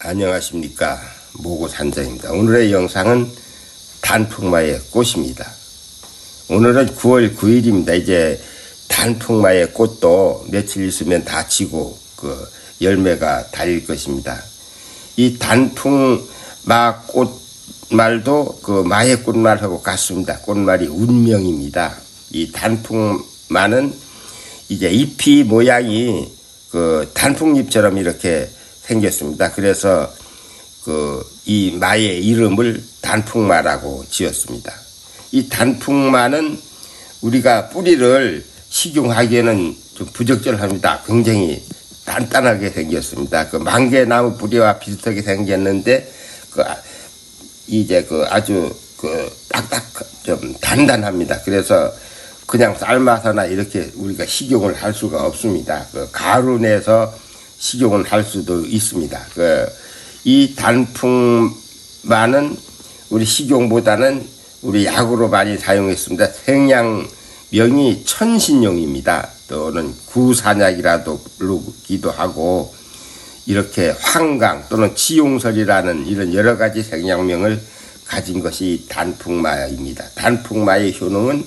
안녕하십니까 모고 산장입니다. 오늘의 영상은 단풍마의 꽃입니다. 오늘은 9월 9일입니다. 이제 단풍마의 꽃도 며칠 있으면 다 지고 그 열매가 달릴 것입니다. 이 단풍마 꽃 말도 그 마의 꽃말하고 같습니다. 꽃말이 운명입니다. 이 단풍마는 이제 잎이 모양이 그 단풍잎처럼 이렇게 생겼습니다. 그래서 그 이 마의 이름을 단풍마라고 지었습니다. 이 단풍마는 우리가 뿌리를 식용하기에는 좀 부적절합니다. 굉장히 단단하게 생겼습니다. 그 망개나무 뿌리와 비슷하게 생겼는데 그 아- 이제 그 아주 그 딱딱 좀 단단합니다. 그래서 그냥 삶아서나 이렇게 우리가 식용을 할 수가 없습니다. 그 가루 내서 식용을 할 수도 있습니다. 그 이 단풍만은 우리 식용보다는 우리 약으로 많이 사용했습니다. 생양명이 천신용입니다. 또는 구산약이라도 부르기도 하고 이렇게 황강 또는 치용설이라는 이런 여러 가지 생양명을 가진 것이 단풍마입니다. 단풍마의 효능은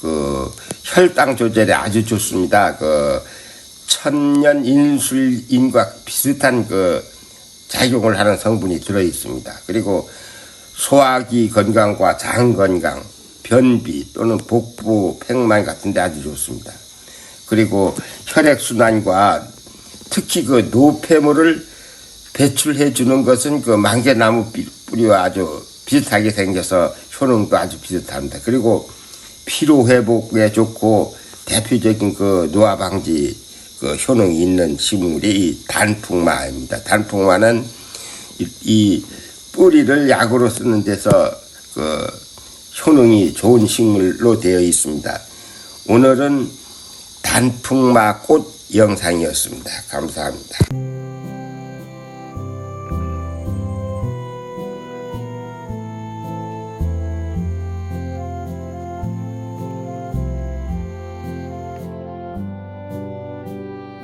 그 혈당 조절에 아주 좋습니다. 그 천년 인슐린과 비슷한 그 작용을 하는 성분이 들어 있습니다. 그리고 소화기 건강과 장 건강, 변비 또는 복부, 팽만 같은 데 아주 좋습니다. 그리고 혈액 순환과 특히 그 노폐물을 배출해 주는 것은 그 만개나무 삐- 뿌리와 아주 비슷하게 생겨서 효능도 아주 비슷합니다. 그리고 피로 회복에 좋고 대표적인 그 노화 방지 그 효능이 있는 식물이 이 단풍마입니다. 단풍마는 이, 이 뿌리를 약으로 쓰는 데서 그 효능이 좋은 식물로 되어 있습니다. 오늘은 단풍마 꽃 영상이었습니다. 감사합니다.